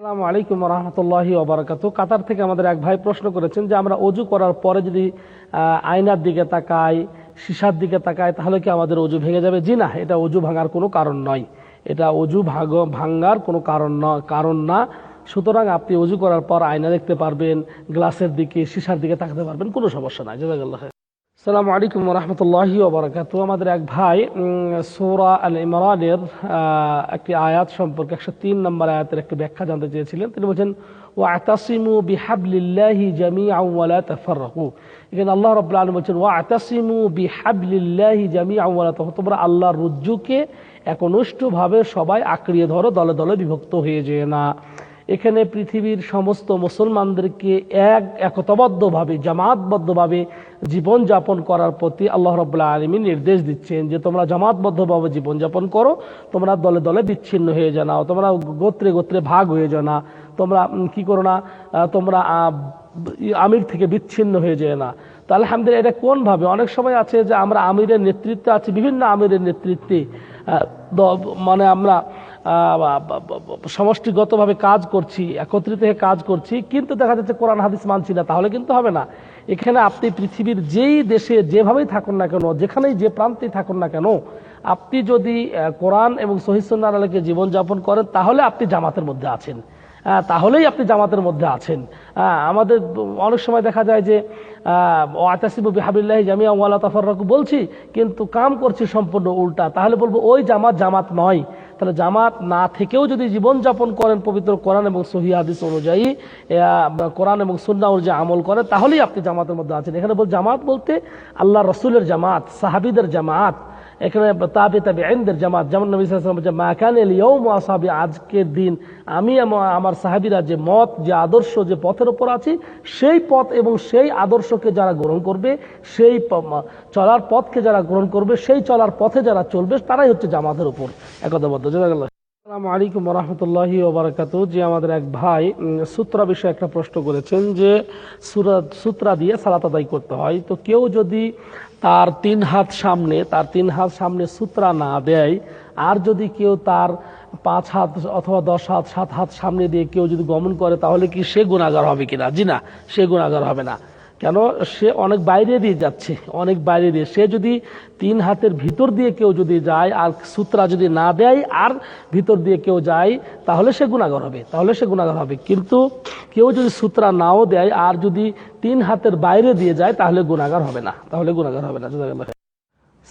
আসসালামু আলাইকুম রহমতুল্লাহি ওবরাকাতু কাতার থেকে আমাদের এক ভাই প্রশ্ন করেছেন যে, আমরা অজু করার পরে যদি আয়নার দিকে তাকাই, সীসার দিকে তাকাই, তাহলে কি আমাদের অজু ভেঙে যাবে? জি না, এটা অজু ভাঙার কোনো কারণ নয়। এটা অজু ভাগ ভাঙ্গার কোনো কারণ ন- কারণ না। সুতরাং আপনি অজু করার পর আয়না দেখতে পারবেন, গ্লাসের দিকে, সিসার দিকে তাকাতে পারবেন, কোনো সমস্যা নাই। জাজাকাল্লাহ সালামু আলাইকুম রহমতুল্লাহি ওবরাকাতু আমাদের এক ভাই সোরা আল ইমরানের একটি আয়াত সম্পর্কে একশো তিন নম্বর আয়াতের একটি ব্যাখ্যা জানতে চেয়েছিলেন। তিনি বলছেন ও আতাসিমু বিহাবলিল্লাহি জামিআন ওয়ালা তাফাররাকু। এখানে আল্লাহ রাব্বুল আলামিন বলছেন, ওয়া আতাসিমু বিহাবলিল্লাহি জামিআন ওয়ালা তাফাররাকু। তোমরা আল্লাহর রজ্জুকে একনিষ্ঠভাবে সবাই আঁকড়িয়ে ধরো, দলে দলে বিভক্ত হয়ে যেয়ে না। এখানে পৃথিবীর সমস্ত মুসলমানদেরকে এক একতাবদ্ধভাবে জামাতবদ্ধভাবে জীবনযাপন করার প্রতি আল্লাহ রব্লা আলমী নির্দেশ দিচ্ছেন যে তোমরা জামাতবদ্ধভাবে জীবনযাপন করো, তোমরা দলে দলে বিচ্ছিন্ন হয়ে জানাও তোমরা গোত্রে গোত্রে ভাগ হয়ে জানা তোমরা কি করো না তোমরা আমির থেকে বিচ্ছিন্ন হয়ে যায় না। তো আলহামদুলিল্লাহ এটা কোনভাবে? অনেক সময় আছে যে আমরা আমিরের নেতৃত্বে আছি, বিভিন্ন আমিরের নেতৃত্বে মানে আমরা সমষ্টিগতভাবে কাজ করছি, একত্রিত হয়ে কাজ করছি, কিন্তু দেখা যাচ্ছে কোরআন হাদিস মানছি না, তাহলে কিন্তু হবে না। এখানে আপনি পৃথিবীর যেই দেশে যেভাবেই থাকুন না কেন, যেখানেই যে প্রান্তেই থাকুন না কেন, আপনি যদি কোরআন এবং সহিসুল্লাহ আলীকে জীবনযাপন করেন, তাহলে আপনি জামাতের মধ্যে আছেন। তাহলেই আপনি জামাতের মধ্যে আছেন। আমাদের অনেক সময় দেখা যায় যে আতাসিবু হাবিল্লাহ জামিয়া ওয়ালা তাফাররাকু বলছি, কিন্তু কাম করছি সম্পূর্ণ উল্টা। তাহলে বলব ওই জামাত জামাত নয়। তাহলে জামাত না থেকেও যদি জীবনযাপন করেন পবিত্র কোরআন এবং সহি হাদিস অনুযায়ী কোরআন এবং সুন্না অনুযায়ী আমল করেন, তাহলেই আপনি জামাতের মধ্যে আছেন। এখানে বল জামাত বলতে আল্লাহ রসুলের জামাত, সাহাবিদের জামাত এখানে তাবে তাবে আইনদের জামাত যেমন নবী সাল্লাল্লাহু আলাইহি ওয়াসাল্লাম বলছেন, মা কানে লিয়াউম আসহাবি আজকের দিন আমি আমার সাহাবিরা যে মত যে আদর্শ যে পথের ওপর আছি সেই পথ এবং সেই আদর্শকে যারা গ্রহণ করবে সেই চলার পথকে যারা গ্রহণ করবে সেই চলার পথে যারা চলবে তারাই হচ্ছে জামাতের উপর। একতাবদ্ধ জাজাকাল্লাহ আসসালামু আলাইকুম রহমতুল্লাহি ওবরাকাতু যে আমাদের এক ভাই সূত্রা বিষয়ে একটা প্রশ্ন করেছেন যে সূত্রা দিয়ে সালাত আদায় করতে হয়। তো কেউ যদি তার তিন হাত সামনে, তার তিন হাত সামনে সূত্রা না দেয়, আর যদি কেউ তার পাঁচ হাত অথবা দশ হাত, সাত হাত সামনে দিয়ে কেউ যদি গমন করে, তাহলে কি সে গুণাগার হবে কিনা? জি না, সে গুণাগার হবে না। কেন? সে অনেক বাইরে দিয়ে যাচ্ছে, অনেক বাইরে দিয়ে। সে যদি তিন হাতের ভিতর দিয়ে কেউ যদি যায় আর সূত্রা যদি না দেয় আর ভিতর দিয়ে কেউ যায়, তাহলে সে গুণাগর হবে, তাহলে সে গুণাগর হবে। কিন্তু কেউ যদি সূত্রা নাও দেয় আর যদি তিন হাতের বাইরে দিয়ে যায়, তাহলে গুণাগার হবে না, তাহলে গুণাগার হবে না।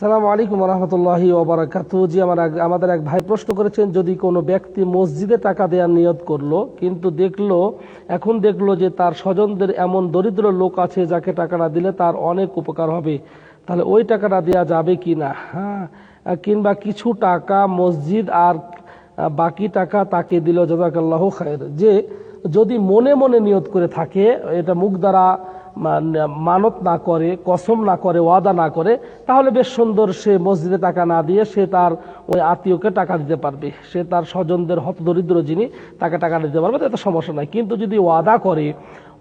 সালামু আলাইকুম রহমতুল্লাহি ওবরাকাতু জি, আমার আমাদের এক ভাই প্রশ্ন করেছেন, যদি কোনো ব্যক্তি মসজিদে টাকা দেওয়ার নিয়ত করল, কিন্তু দেখল, এখন দেখল যে তার স্বজনদের এমন দরিদ্র লোক আছে যাকে টাকাটা দিলে তার অনেক উপকার হবে, তাহলে ওই টাকাটা দেওয়া যাবে কি না? হ্যাঁ কিংবা কিছু টাকা মসজিদ আর বাকি টাকা তাকে দিল জাজাকাল্লাহ খায়ের। যে যদি মনে মনে নিয়ত করে থাকে, এটা মুখ দ্বারা মানত না করে, কসম না করে, ওয়াদা না করে, তাহলে বেশ সুন্দর সে মসজিদে টাকা না দিয়ে সে তার ওই আত্মীয়কে টাকা দিতে পারবে। সে তার স্বজনদের হতদরিদ্র যিনি, তাকে টাকা দিতে পারবে, তাতে সমস্যা নাই। কিন্তু যদি ওয়াদা করে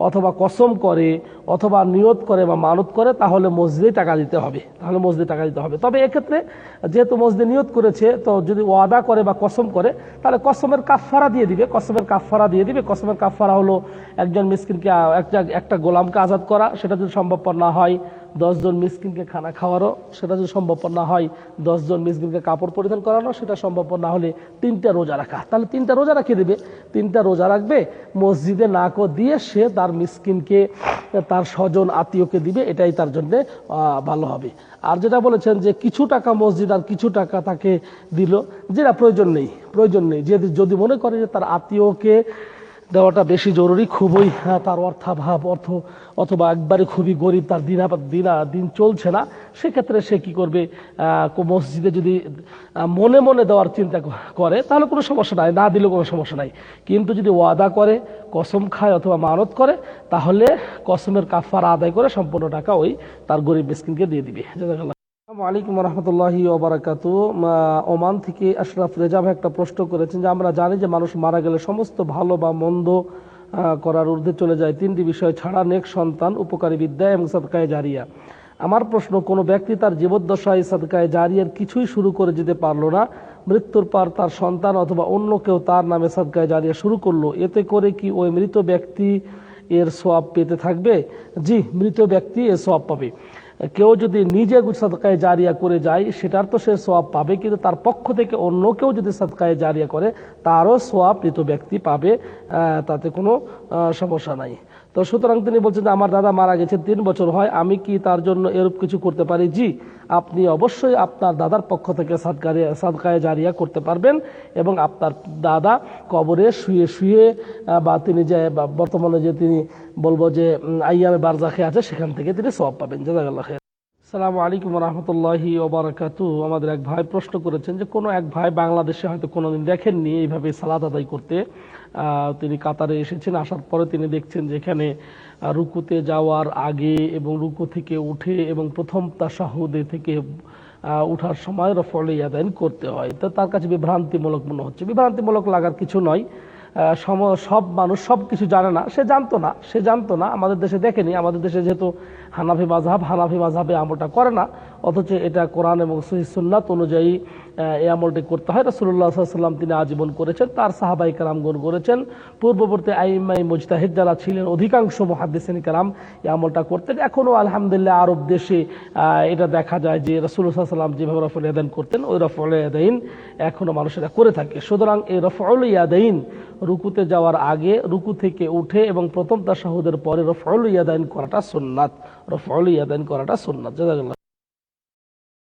অথবা কসম করে অথবা নিয়ত করে বা মানত করে, তাহলে মসজিদে টাকা দিতে হবে। তাহলে মসজিদে টাকা দিতে হবে। তবে এক্ষেত্রে যেহেতু মসজিদে নিয়ত করেছে, তো যদি ওয়াদা করে বা কসম করে, তাহলে কসমের কাফফারা দিয়ে দিবে। কসমের কাফফারা দিয়ে দিবে। কসমের কাফফারা হলো একজন মিসকিনকে একটা একটা গোলামকে আজাদ করা। সেটা যদি সম্ভবপর না হয় দশজন মিসকিনকে খানা খাওয়ারও সেটা যদি সম্ভবপর না হয়, দশজন মিসকিনকে কাপড় পরিধান করানো সেটা সম্ভবপর না হলে তিনটা রোজা রাখা। তাহলে তিনটা রোজা রাখিয়ে দেবে। তিনটা রোজা রাখবে, মসজিদে না কো দিয়ে সে তার মিসকিনকে, তার স্বজন, আত্মীয়কে দিবে, এটাই তার জন্য ভালো হবে। আর যেটা বলেছেন যে কিছু টাকা মসজিদ আর কিছু টাকা তাকে দিল, যেটা প্রয়োজন নেই প্রয়োজন নেই। যে যদি মনে করে যে তার আত্মীয়কে দেওয়াটা বেশি জরুরি, খুবই তার অর্থাভাব, অর্থ, অথবা একবারে খুবই গরিব, তার দিনা দিনা দিন চলছে না। সেক্ষেত্রে সে কি করবে? মসজিদে যদি মনে মনে দেওয়ার চিন্তা করে, তাহলে কোনো সমস্যা নাই, না দিলেও কোনো সমস্যা নাই। কিন্তু যদি ওয়াদা করে, কসম খায় অথবা মানত করে, তাহলে কসমের কাফার আদায় করে সম্পূর্ণ টাকা ওই তার গরিব মিসকিনকে দিয়ে দিবে। আলাইকুম রহমতুল্লাহি ওবরাকাতু। ওমান থেকে আশরাফ রেজা ভাই একটা প্রশ্ন করেছেন যে, আমরা জানি যে মানুষ মারা গেলে সমস্ত ভালো বা মন্দ করার ঊর্ধ্বে চলে যায়। তিনটি বিষয় ছাড়া নেক সন্তান, উপকারী বিদ্যা এবং সদকায় জারিয়া। আমার প্রশ্ন, কোনো ব্যক্তি তার জীবদ্দশায় সদকায় জারিয়ার কিছুই শুরু করে যেতে পারল না, মৃত্যুর পর তার সন্তান অথবা অন্য কেউ তার নামে সাদকায় জারিয়া শুরু করল, এতে করে কি ওই মৃত ব্যক্তি এর সোয়াব পেতে থাকবে? জি, মৃত ব্যক্তি এর সোয়াব পাবে। কেউ যদি নিজে সাদকায় জারিয়া করে যায়, সেটার তো সে সোয়াব পাবে, কিন্তু তার পক্ষ থেকে অন্য কেউ যদি সাদকায় জারিয়া করে, তারও সোয়াব মৃত ব্যক্তি পাবে তাতে কোনো সমস্যা নাই। তো সুতরাং তিনি বলছেন যে, আমার দাদা মারা গেছে, তিন বছর হয়, আমি কি তার জন্য এরূপ কিছু করতে পারি? জি, আপনি অবশ্যই আপনার দাদার পক্ষ থেকে সাদকারে, সাদকায় জারিয়া করতে পারবেন এবং আপনার দাদা কবরে শুয়ে শুয়ে বা তিনি যে বর্তমানে যে তিনি বলব যে আইয়ামে বারজাখে আছে, সেখান থেকে তিনি সব পাবেন। জাজাকাল্লাহ খের সালামু আলাইকুম রহমতুল্লাহি ওবরাকাতু আমাদের এক ভাই প্রশ্ন করেছেন যে কোনো এক ভাই বাংলাদেশে হয়তো কোনোদিন দেখেননি এইভাবে সালাদ আদায় করতে। তিনি কাতারে এসেছেন, আসার পরে তিনি দেখছেন যে এখানে রুকুতে যাওয়ার আগে এবং রুকু থেকে উঠে এবং প্রথম তাসাহুদে থেকে উঠার সময় রফল ইয়াদাইন করতে হয়। তো তার কাছে বিভ্রান্তিমূলক মনে হচ্ছে। বিভ্রান্তিমূলক লাগার কিছু নয়। সম- সব মানুষ সব কিছু জানে না। সে জানতো না, সে জানতো না, আমাদের দেশে দেখেনি। আমাদের দেশে যেহেতু হানাফি মাঝহাব হানাফি মাঝহাবে আমলটা করে না, অথচ এটা কোরআন এবং সহি সুন্নাত অনুযায়ী এই আমলটি করতে হয়। রসুল্লাহ সাল্লাম তিনি আজীবন করেছেন, তার সাহাবাই কালামগুন করেছেন। পূর্ববর্তী আইমাই মুজতাহিদ যারা ছিলেন, অধিকাংশ মহাদ্দেসিন কালাম এই আমলটা করতেন। এখনও আলহামদুলিল্লাহ আরব দেশে এটা দেখা যায় যে রসুল্লাহ সাল্লাম যেভাবে রফল ইয়াদাইন করতেন, ওই রফল ইয়াদাইন এখনও মানুষেরা করে থাকে। সুতরাং এই রফল ইয়াদাইন রুকুতে যাওয়ার আগে রুকু থেকে উঠে এবং প্রথম তার শাহুদের পরে রফল ইয়াদাইন করাটা সুন্নাত। রফল ইয়াদাইন করাটা সুন্নাত। জাজাকাল্লাহ